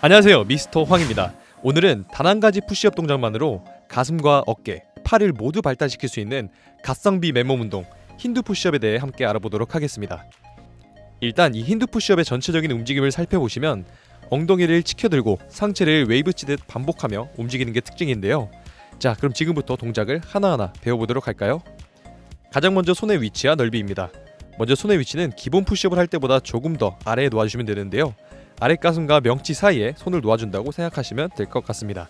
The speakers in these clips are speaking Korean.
안녕하세요 미스터 황입니다. 오늘은 단 한 가지 푸시업 동작만으로 가슴과 어깨, 팔을 모두 발달시킬 수 있는 가성비 맨몸 운동 힌두 푸시업에 대해 함께 알아보도록 하겠습니다. 일단 이 힌두 푸시업의 전체적인 움직임을 살펴보시면 엉덩이를 치켜들고 상체를 웨이브 치듯 반복하며 움직이는 게 특징인데요. 자 그럼 지금부터 동작을 하나하나 배워보도록 할까요? 가장 먼저 손의 위치와 넓이입니다. 먼저 손의 위치는 기본 푸시업을 할 때보다 조금 더 아래에 놓아주시면 되는데요 아랫가슴과 명치 사이에 손을 놓아준다고 생각하시면 될 것 같습니다.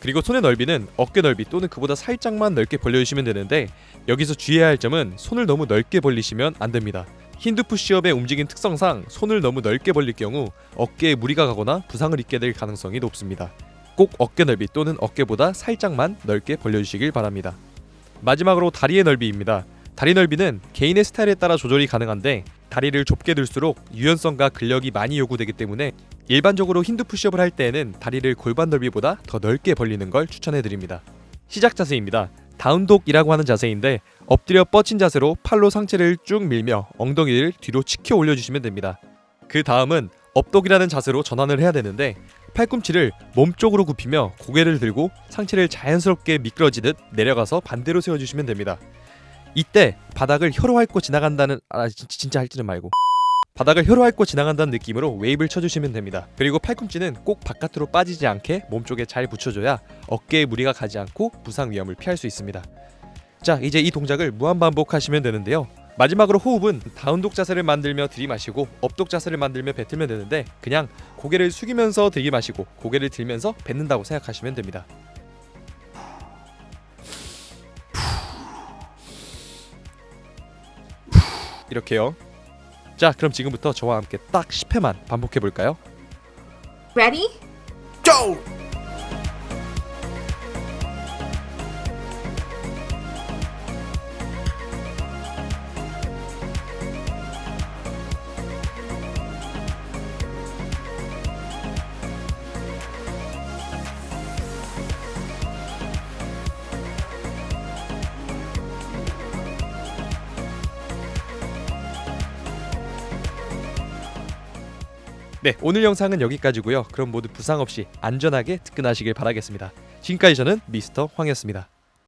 그리고 손의 넓이는 어깨 넓이 또는 그보다 살짝만 넓게 벌려주시면 되는데 여기서 주의해야 할 점은 손을 너무 넓게 벌리시면 안 됩니다. 힌두 푸시업의 움직임 특성상 손을 너무 넓게 벌릴 경우 어깨에 무리가 가거나 부상을 입게 될 가능성이 높습니다. 꼭 어깨 넓이 또는 어깨보다 살짝만 넓게 벌려주시길 바랍니다. 마지막으로 다리의 넓이입니다. 다리 넓이는 개인의 스타일에 따라 조절이 가능한데 다리를 좁게 들수록 유연성과 근력이 많이 요구되기 때문에 일반적으로 힌두 푸시업을 할 때에는 다리를 골반 넓이보다 더 넓게 벌리는 걸 추천해 드립니다. 시작 자세입니다. 다운독이라고 하는 자세인데 엎드려 뻗친 자세로 팔로 상체를 쭉 밀며 엉덩이를 뒤로 치켜 올려주시면 됩니다. 그 다음은 업독이라는 자세로 전환을 해야 되는데 팔꿈치를 몸쪽으로 굽히며 고개를 들고 상체를 자연스럽게 미끄러지듯 내려가서 반대로 세워주시면 됩니다. 이때 바닥을 혀로 핥고 지나간다는 아 진- 진짜 핥지는 말고 바닥을 혀로 핥고 지나간다는 느낌으로 웨이브를 쳐주시면 됩니다. 그리고 팔꿈치는 꼭 바깥으로 빠지지 않게 몸쪽에 잘 붙여줘야 어깨에 무리가 가지 않고 부상 위험을 피할 수 있습니다. 자 이제 이 동작을 무한 반복하시면 되는데요. 마지막으로 호흡은 다운독 자세를 만들며 들이마시고 업독 자세를 만들며 뱉으면 되는데 그냥 고개를 숙이면서 들이마시고 고개를 들면서 뱉는다고 생각하시면 됩니다. 이렇게요. 자, 그럼 지금부터 저와 함께 딱 10회만 반복해 볼까요? Ready? Go! 네, 오늘 영상은 여기까지고요. 그럼 모두 부상 없이 안전하게 특근하시길 바라겠습니다. 지금까지 저는 미스터 황이었습니다.